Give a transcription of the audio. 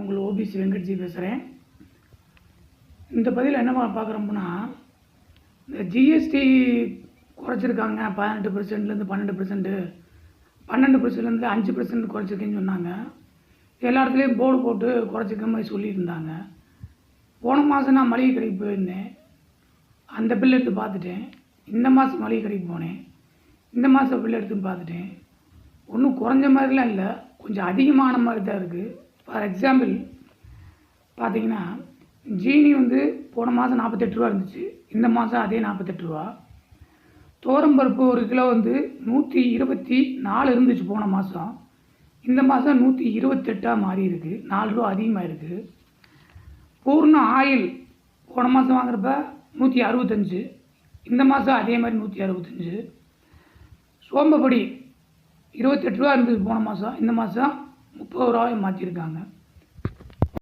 உங்கள் ஓபிசி வெங்கட்ஜி பேசுகிறேன் இந்த பதிவில் என்ன பார்க்குறோம்னா இந்த ஜிஎஸ்டி குறைச்சிருக்காங்க பதினெட்டு பர்சன்ட்லேருந்து பன்னெண்டு பர்சன்ட்டு பன்னெண்டு பர்சன்ட்லேருந்து அஞ்சு பர்சன்ட் குறைச்சிருக்கேன்னு சொன்னாங்க. எல்லா இடத்துலையும் போர்டு போட்டு குறைச்சிக்க மாதிரி சொல்லியிருந்தாங்க. போன மாதம் நான் மளிகை கடைக்கு போயிருந்தேன். அந்த பில் எடுத்து பார்த்துட்டேன். இந்த மாதம் மளிகை கடைக்கு போனேன். இந்த மாதம் பில் எடுத்து பார்த்துட்டேன். ஒன்றும் குறைஞ்ச மாதிரிலாம் இல்லை. கொஞ்சம் அதிகமான மாதிரி தான் இருக்குது ஃபார் எக்ஸாம்பிள் பார்த்தீங்கன்னா ஜீனி வந்து போன மாதம் நாற்பத்தெட்டு ரூபா இருந்துச்சு. இந்த மாதம் அதே நாற்பத்தெட்டு ரூபா. தோரம்பருப்பு ஒரு கிலோ வந்து நூற்றி இருபத்தி நாலு இருந்துச்சு போன மாதம் இந்த மாதம் நூற்றி இருபத்தெட்டாக மாறி இருக்குது நாலு ரூபா அதிகமாக இருக்குது பூர்ண ஆயில் போன மாதம் வாங்குறப்ப நூற்றி அறுபத்தஞ்சு. இந்த மாதம் அதே மாதிரி நூற்றி அறுபத்தஞ்சு. சோம்பப்படி இருபத்தெட்டு ரூபா இருந்தது போன மாதம் இந்த மாதம் முப்பது ரூபாய் மாற்றிருக்காங்க